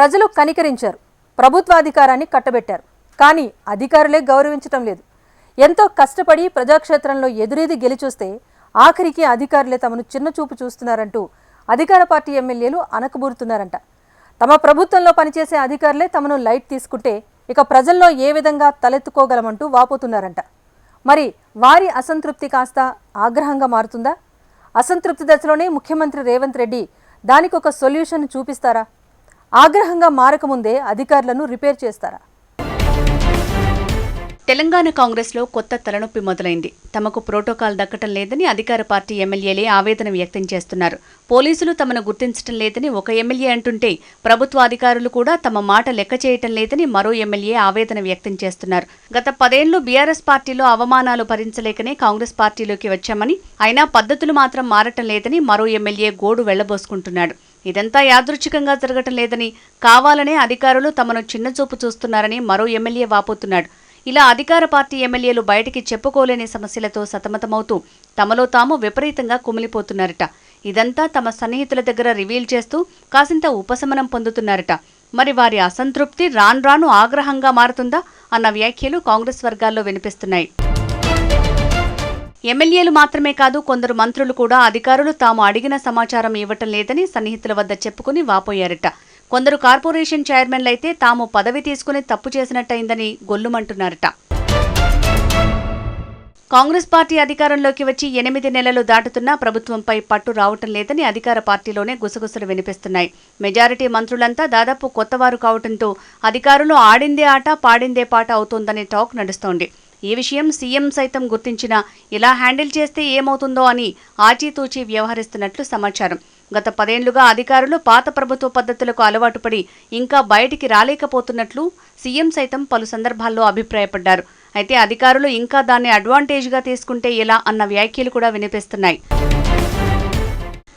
ప్రజలు కనికరించారు. ప్రభుత్వాధికారాన్ని కట్టబెట్టారు. కానీ అధికారులే గౌరవించటం లేదు. ఎంతో కష్టపడి ప్రజాక్షేత్రంలో ఎదురేది గెలిచొస్తే ఆఖరికి అధికారులే తమను చిన్నచూపు చూస్తున్నారంటూ అధికార పార్టీ ఎమ్మెల్యేలు అనకబూరుతున్నారంట తమ ప్రభుత్వంలో పనిచేసే అధికారులే తమను లైట్ తీసుకుంటే ఇక ప్రజల్లో ఏ విధంగా తలెత్తుకోగలమంటూ వాపోతున్నారంట. మరి వారి అసంతృప్తి కాస్త ఆగ్రహంగా మారుతుందా? అసంతృప్తి దశలోనే ముఖ్యమంత్రి రేవంత్ రెడ్డి దానికి ఒక సొల్యూషన్ చూపిస్తారా? ఆగ్రహంగా మారకముందే అధికారులను రిపేర్ చేస్తారా? తెలంగాణ కాంగ్రెస్లో కొత్త తలనొప్పి మొదలైంది. తమకు ప్రోటోకాల్ దక్కటం లేదని అధికార పార్టీ ఎమ్మెల్యేలే ఆవేదన వ్యక్తం చేస్తున్నారు. పోలీసులు తమను గుర్తించటం లేదని ఒక ఎమ్మెల్యే అంటుంటే ప్రభుత్వ అధికారులు కూడా తమ మాట లెక్క చేయటం లేదని మరో ఎమ్మెల్యే ఆవేదన వ్యక్తం చేస్తున్నారు. గత పదేళ్ళు బీఆర్ఎస్ పార్టీలో అవమానాలు భరించలేకనే కాంగ్రెస్ పార్టీలోకి వచ్చామని అయినా పద్ధతులు మాత్రం మారటం లేదని మరో ఎమ్మెల్యే గోడు వెళ్ళబోసుకుంటున్నాడు. ఇదంతా యాదృచ్ఛికంగా జరగటం లేదని కావాలనే అధికారులు తమను చిన్నచూపు చూస్తున్నారని మరో ఎమ్మెల్యే వాపోతున్నాడు. ఇలా అధికార పార్టీ ఎమ్మెల్యేలు బయటికి చెప్పుకోలేని సమస్యలతో సతమతమవుతూ తమలో తాము విపరీతంగా కుమిలిపోతున్నారట. ఇదంతా తమ సన్నిహితుల దగ్గర రివీల్ చేస్తూ కాసింత ఉపశమనం పొందుతున్నారట. మరి వారి అసంతృప్తి రాను రాను ఆగ్రహంగా మారుతుందా అన్న వ్యాఖ్యలు కాంగ్రెస్ వర్గాల్లో వినిపిస్తున్నాయి. ఎమ్మెల్యేలు మాత్రమే కాదు కొందరు మంత్రులు కూడా అధికారులు తాము అడిగిన సమాచారం ఇవ్వటం లేదని సన్నిహితుల వద్ద చెప్పుకుని వాపోయారట. కొందరు కార్పొరేషన్ చైర్మన్లైతే తాము పదవి తీసుకుని తప్పు చేసినట్టయిందని గొల్లుమంటున్నారట. కాంగ్రెస్ పార్టీ అధికారంలోకి వచ్చి ఎనిమిది నెలలు దాటుతున్నా ప్రభుత్వంపై పట్టు రావటం లేదని అధికార పార్టీలోనే గుసగుసలు వినిపిస్తున్నాయి. మెజారిటీ మంత్రులంతా దాదాపు కొత్తవారు కావటంతో అధికారులు ఆడిందే ఆట పాడిందే పాట అవుతోందనే టాక్ నడుస్తోంది. ఈ విషయం సీఎం సైతం గుర్తించినా ఇలా హ్యాండిల్ చేస్తే ఏమవుతుందో అని ఆచితూచి వ్యవహరిస్తున్నట్లు సమాచారం. గత పదేళ్ళుగా అధికారులు పాత ప్రభుత్వ పద్ధతులకు అలవాటు పడి ఇంకా బయటికి రాలేకపోతున్నట్లు సీఎం సైతం పలు సందర్భాల్లో అభిప్రాయపడ్డారు. అయితే అధికారులు ఇంకా దాన్ని అడ్వాంటేజ్గా తీసుకుంటే ఎలా అన్న వ్యాఖ్యలు కూడా వినిపిస్తున్నాయి.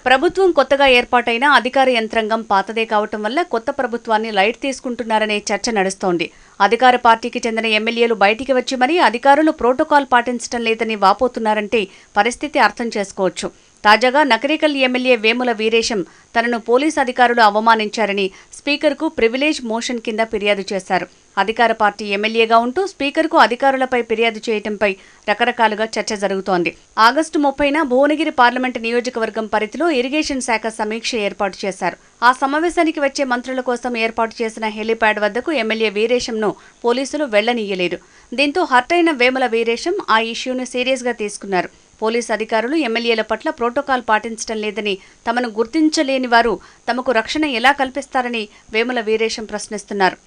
ప్రభుత్వం కొత్తగా ఏర్పాటైన అధికార యంత్రాంగం పాతదే కావటం వల్ల కొత్త ప్రభుత్వాన్ని లైట్ తీసుకుంటున్నారనే చర్చ నడుస్తోంది. అధికార పార్టీకి చెందిన ఎమ్మెల్యేలు బయటికి వచ్చి మరీ అధికారులు ప్రోటోకాల్ పాటించడం లేదని వాపోతున్నారంటే పరిస్థితి అర్థం చేసుకోవచ్చు. తాజాగా నకరేకల్ ఎమ్మెల్యే వేముల వీరేశం తనను పోలీస్ అధికారులు అవమానించారని స్పీకర్కు ప్రివిలేజ్ మోషన్ కింద ఫిర్యాదు చేశారు. అధికార పార్టీ ఎమ్మెల్యేగా ఉంటూ స్పీకర్కు అధికారులపై ఫిర్యాదు చేయటంపై రకరకాలుగా చర్చ జరుగుతోంది. ఆగస్టు ముప్పైన భువనగిరి పార్లమెంటు నియోజకవర్గం పరిధిలో ఇరిగేషన్ శాఖ సమీక్ష ఏర్పాటు చేశారు. ఆ సమావేశానికి వచ్చే మంత్రుల కోసం ఏర్పాటు చేసిన హెలీప్యాడ్ వద్దకు ఎమ్మెల్యే వీరేశంను పోలీసులు వెళ్ళనీయలేదు. దీంతో హర్ట్ అయిన వేముల వీరేశం ఆ ఇష్యూను సీరియస్గా తీసుకున్నారు. పోలీస్ అధికారులు ఎమ్మెల్యేల పట్ల ప్రోటోకాల్ పాటించడం లేదని తమను గుర్తించలేని వారు తమకు రక్షణ ఎలా కల్పిస్తారని వేముల వీరేశం ప్రశ్నిస్తున్నారు.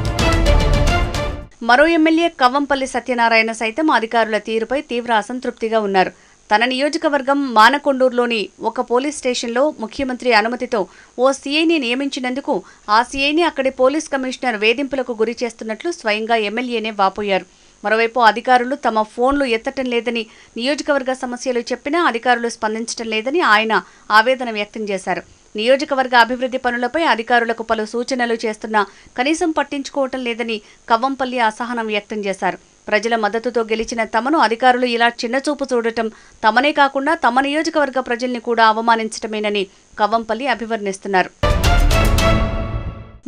మరో ఎమ్మెల్యే కవ్వంపల్లి సత్యనారాయణ సైతం అధికారుల తీరుపై తీవ్ర అసంతృప్తిగా ఉన్నారు. తన నియోజకవర్గం మానకొండూరులోని ఒక పోలీస్ స్టేషన్లో ముఖ్యమంత్రి అనుమతితో ఓ సీఐని నియమించినందుకు ఆ సీఐని అక్కడి పోలీస్ కమిషనర్ వేధింపులకు గురి చేస్తున్నట్లు స్వయంగా ఎమ్మెల్యేనే వాపోయారు. మరోవైపు అధికారులు తమ ఫోన్లు ఎత్తటం లేదని నియోజకవర్గ సమస్యలు చెప్పినా అధికారులు స్పందించడం లేదని ఆయన ఆవేదన వ్యక్తం చేశారు. నియోజకవర్గ అభివృద్ధి పనులపై అధికారులకు పలు సూచనలు చేస్తున్నా కనీసం పట్టించుకోవటం లేదని కవ్వంపల్లి అసహనం వ్యక్తం చేశారు. ప్రజల మద్దతుతో గెలిచిన తమను అధికారులు ఇలా చిన్నచూపు చూడటం తమనే కాకుండా తమ నియోజకవర్గ ప్రజల్ని కూడా అవమానించటమేనని కవ్వంపల్లి అభివర్ణిస్తున్నారు.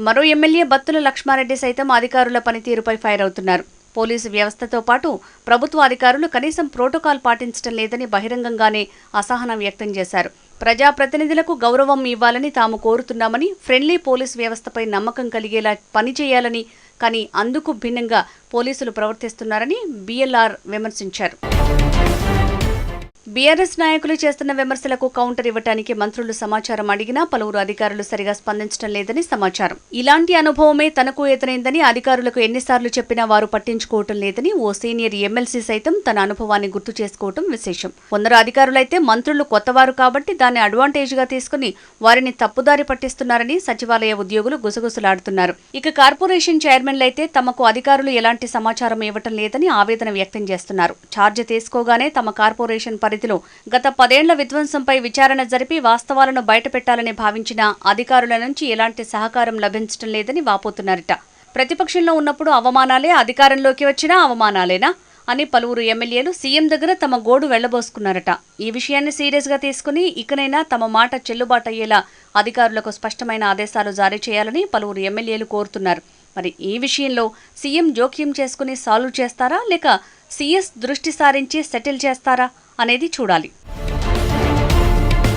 మరో ఎమ్మెల్యే బత్తుల లక్ష్మారెడ్డి సైతం అధికారుల పనితీరుపై ఫైర్ అవుతున్నారు. పోలీసు వ్యవస్థతో పాటు ప్రభుత్వ అధికారులు కనీసం ప్రోటోకాల్ పాటించడం లేదని బహిరంగంగానే అసహనం వ్యక్తం చేశారు. ప్రజాప్రతినిధులకు గౌరవం ఇవ్వాలని తాము కోరుతున్నామని ఫ్రెండ్లీ పోలీస్ వ్యవస్థపై నమ్మకం కలిగేలా పనిచేయాలని కానీ అందుకు భిన్నంగా పోలీసులు ప్రవర్తిస్తున్నారని బీఎల్ఆర్ విమర్శించారు. బీఆర్ఎస్ నాయకులు చేస్తున్న విమర్శలకు కౌంటర్ ఇవ్వటానికి మంత్రులు సమాచారం అడిగినా పలువురు అధికారులు సరిగా స్పందించడం లేదని సమాచారం. ఇలాంటి అనుభవమే తనకు ఎదురైందని అధికారులకు ఎన్నిసార్లు చెప్పినా వారు పట్టించుకోవటం లేదని ఓ సీనియర్ ఎమ్మెల్సీ సైతం తన అనుభవాన్ని గుర్తు చేసుకోవటం విశేషం. కొందరు అధికారులైతే మంత్రులు కొత్తవారు కాబట్టి దాన్ని అడ్వాంటేజ్గా తీసుకుని వారిని తప్పుదారి పట్టిస్తున్నారని సచివాలయ ఉద్యోగులు గుసగుసలాడుతున్నారు. ఇక కార్పొరేషన్ చైర్మన్లైతే తమకు అధికారులు ఎలాంటి సమాచారం ఇవ్వటం లేదని ఆవేదన వ్యక్తం చేస్తున్నారు. ఛార్జ్ తీసుకోగానే తమ కార్పొరేషన్ పరిధిలో గత పదేండ్ల విధ్వంసంపై విచారణ జరిపి వాస్తవాలను బయటపెట్టాలని భావించిన అధికారుల నుంచి ఎలాంటి సహకారం లభించడం లేదని వాపోతున్నారట. ప్రతిపక్షంలో ఉన్నప్పుడు అవమానాలే అధికారంలోకి వచ్చినా అవమానాలేనా అని పలువురు ఎమ్మెల్యేలు సీఎం దగ్గర తమ గోడు వెళ్ళబోసుకున్నారట. ఈ విషయాన్ని సీరియస్గా తీసుకుని ఇకనైనా తమ మాట చెల్లుబాటు అయ్యేలా అధికారులకు స్పష్టమైన ఆదేశాలు జారీ చేయాలని పలువురు ఎమ్మెల్యేలు కోరుతున్నారు. మరి ఈ విషయంలో సీఎం జోక్యం చేసుకుని సాల్వ్ చేస్తారా లేక సీఎస్ దృష్టి సారించి సెటిల్ చేస్తారా? అనేది చూడాలి.